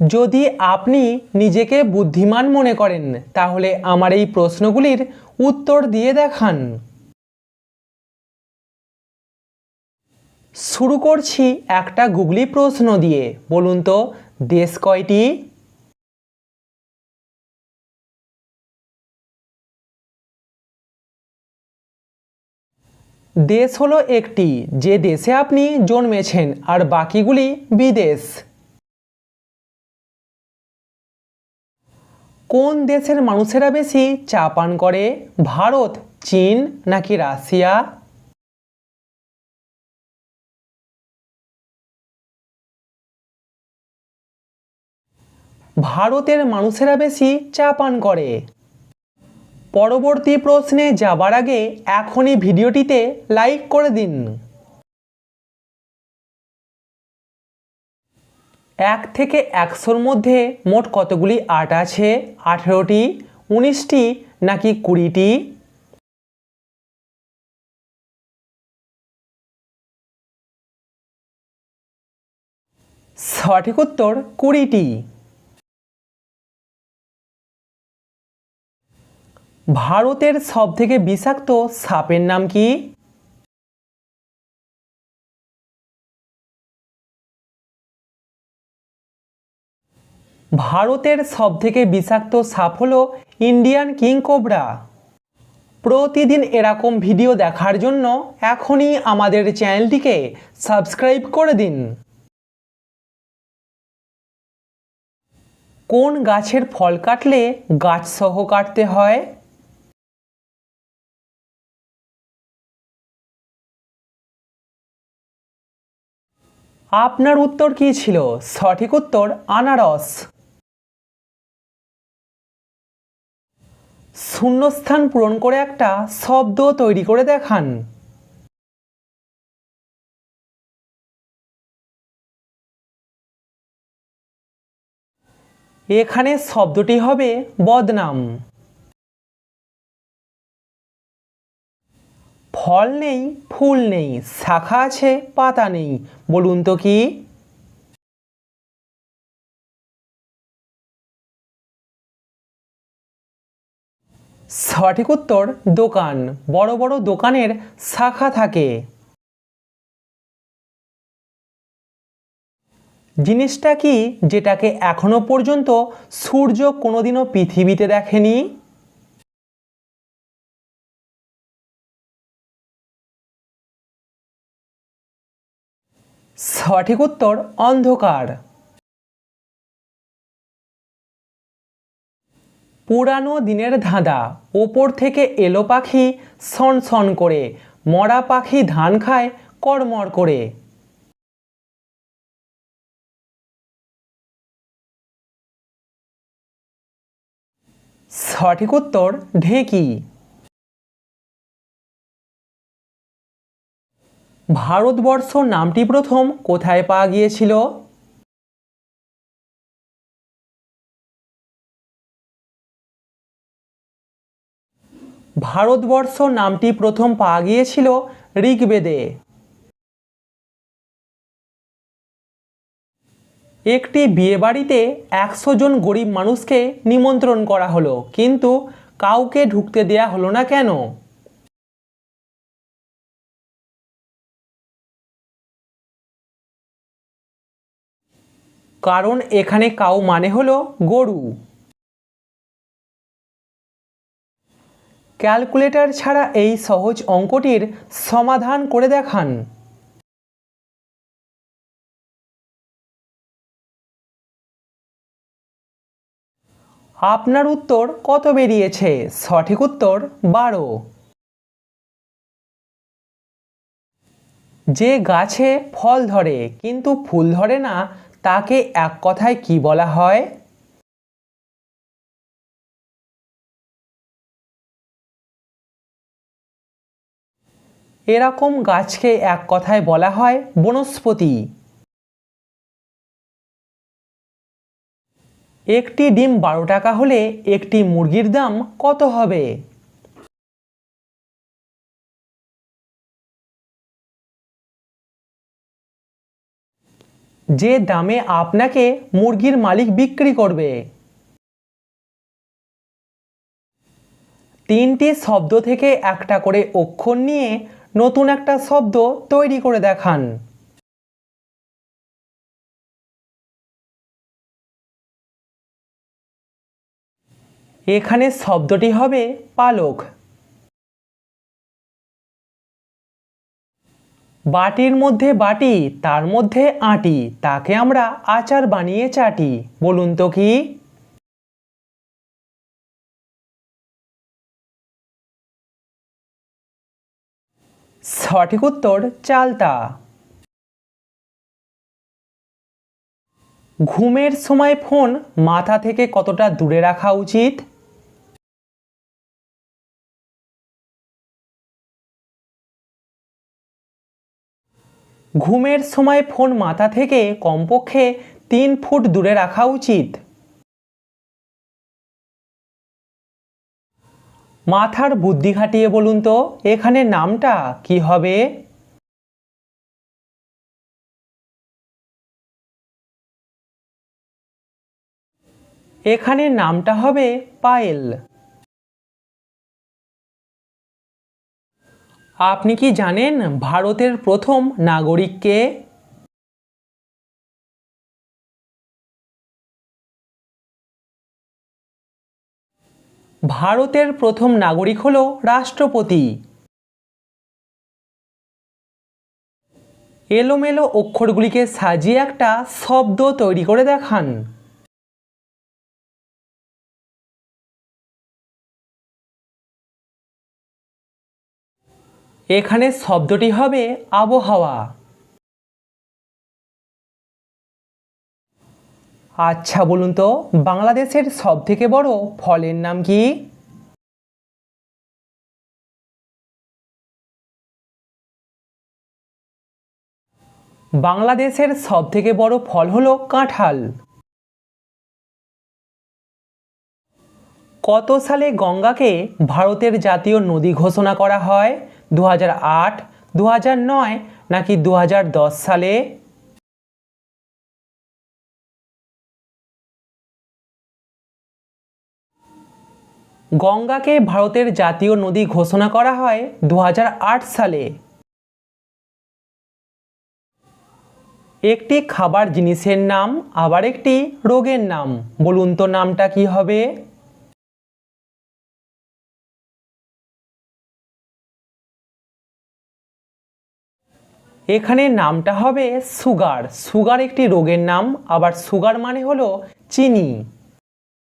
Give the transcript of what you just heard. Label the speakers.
Speaker 1: যদি আপনি নিজেকে বুদ্ধিমান মনে করেন, তাহলে আমার এই প্রশ্নগুলির উত্তর দিয়ে দেখান। শুরু করছি একটা গুগলি প্রশ্ন দিয়ে। বলুন তো, দেশ কয়টি? দেশ হলো একটি, যে দেশে আপনি জন্মেছেন, আর বাকিগুলি বিদেশ। কোন দেশের মানুষেরা বেশি চা পান করে? ভারত, চীন নাকি রাশিয়া? ভারতের মানুষেরা বেশি চা পান করে। পরবর্তী প্রশ্নে যাবার আগে এখনই ভিডিওটিতে লাইক করে দিন। এক থেকে একশোর মধ্যে মোট কতগুলি আট আছে? আঠেরোটি, উনিশটি, নাকি কুড়িটি? সঠিক উত্তর কুড়িটি। ভারতের সবথেকে বিষাক্ত সাপের নাম কি? ভারতের সবথেকে বিষাক্ত সাপ হলো ইন্ডিয়ান কিং কোবরা। প্রতিদিন এরকম ভিডিও দেখার জন্য এখনই আমাদের চ্যানেলটিকে সাবস্ক্রাইব করে দিন। কোন গাছের ফল কাটলে গাছ সহ কাটতে হয়? আপনার উত্তর কি ছিল? সঠিক উত্তর আনারস। শূন্যস্থান পূরণ করে একটা শব্দ তৈরি করে দেখান। এখানে শব্দটি হবে বদনাম। ফল নেই, ফুল নেই, শাখা আছে, পাতা নেই, বলুন তো কি? সঠিক উত্তর, দোকান। বড় বড় দোকানের শাখা থাকে। জিনিসটা কি যেটাকে এখনও পর্যন্ত সূর্য কোনোদিনও পৃথিবীতে দেখেনি? সঠিক উত্তর, অন্ধকার। পুরানো দিনের ধাঁধা, ওপর থেকে এলো পাখি সন সন করে, মরা পাখি ধান খায় কড়মড় করে। সঠিক উত্তর, ঢেকি। ভারতবর্ষ নামটি প্রথম কোথায় পাওয়া গিয়েছিল? ভারতবর্ষ নামটি প্রথম পাওয়া গিয়েছিল ঋগ্বেদে। একটি বিয়েবাড়িতে একশো জন গরিব মানুষকে নিমন্ত্রণ করা হলো, কিন্তু কাউকে ঢুকতে দেয়া হলো না কেন? কারণ এখানে কাউ মানে হলো গরু। ক্যালকুলেটর ছাড়া এই সহজ অঙ্কটির সমাধান করে দেখান। আপনার উত্তর কত বেরিয়েছে? সঠিক উত্তর বারো। যে গাছে ফল ধরে কিন্তু ফুল ধরে না, তাকে এক কথায় কি বলা হয়? এরকম গাছকে এক কথায় বলা হয় বনস্পতি। একটি ডিম বারো টাকা হলে একটি মুরগির দাম কত হবে? যে দামে আপনাকে মুরগির মালিক বিক্রি করবে। তিনটি শব্দ থেকে একটা করে অক্ষর নিয়ে নতুন একটা শব্দ তৈরি করে দেখান। এখানে শব্দটি হবে পালক। বাটির মধ্যে বাটি, তার মধ্যে আটি, তাকে আমরা আচার বানিয়ে চাটি। বলুন তো কি? সঠিক উত্তর চালতা। ঘুমের সময় ফোন মাথা থেকে কতটা দূরে রাখা উচিত? ঘুমের সময় ফোন মাথা থেকে কমপক্ষে তিন ফুট দূরে রাখা উচিত। মাথার বুদ্ধি খাটিয়ে বলুন তো, এখানে নামটা কি হবে? এখানে নামটা হবে পায়েল। আপনি কি জানেন ভারতের প্রথম নাগরিক ভারতের প্রথম নাগরিক হল রাষ্ট্রপতি। এলোমেলো অক্ষরগুলিকে সাজিয়ে একটা শব্দ তৈরি করে দেখান। এখানে শব্দটি হবে আবহাওয়া। আচ্ছা বলুন তো, বাংলাদেশের সব থেকে বড় ফলের নাম কি? বাংলাদেশের সব থেকে বড় ফল হলো কাঁঠাল। কত সালে গঙ্গাকে ভারতের জাতীয় নদী ঘোষণা করা হয়? দু হাজার আট দু হাজার নয় নাকি দু হাজার দশ সালে? গঙ্গাকে ভারতের জাতীয় নদী ঘোষণা করা হয় দু হাজার আট সালে। একটি খাবার জিনিসের নাম, আবার একটি রোগের নাম। বলুন তো নামটা কি হবে? এখানে নামটা হবে সুগার। সুগার একটি রোগের নাম, আবার সুগার মানে হলো চিনি।